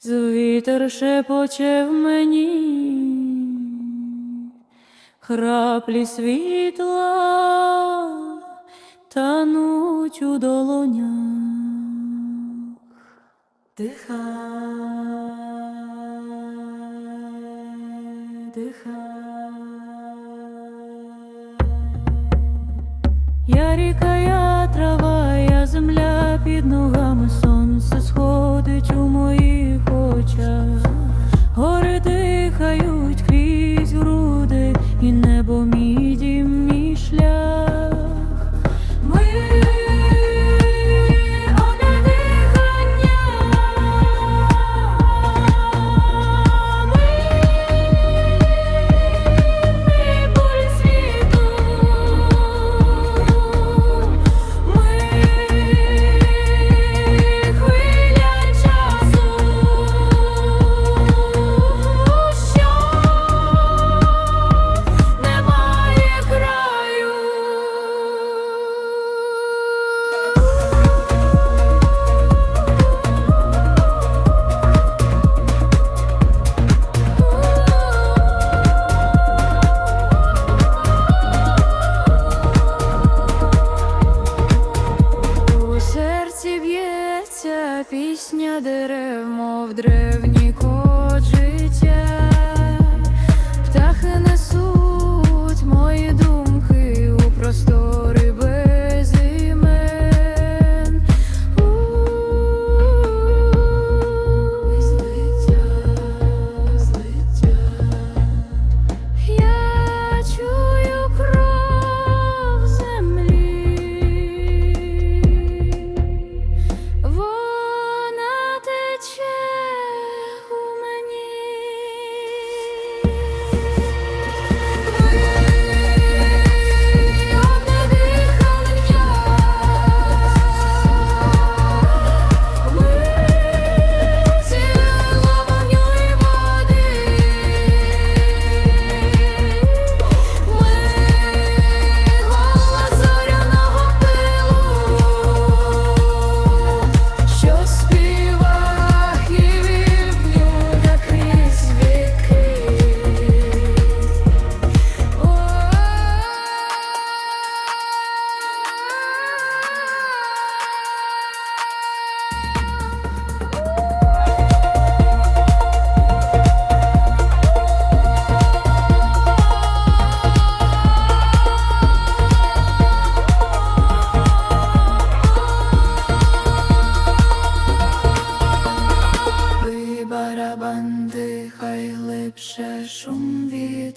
Звітер шепоче в мені, храплі світла тануть у долонях. Дихай, Я ріка, я трава, я земля під ногами, сонце сходить у моїх очах. Гори дихають крізь груди, і небо мій дім, мій шлях. Пісня дерев, мов древні код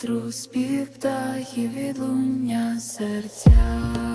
вітру, спів птахів відлуння серця.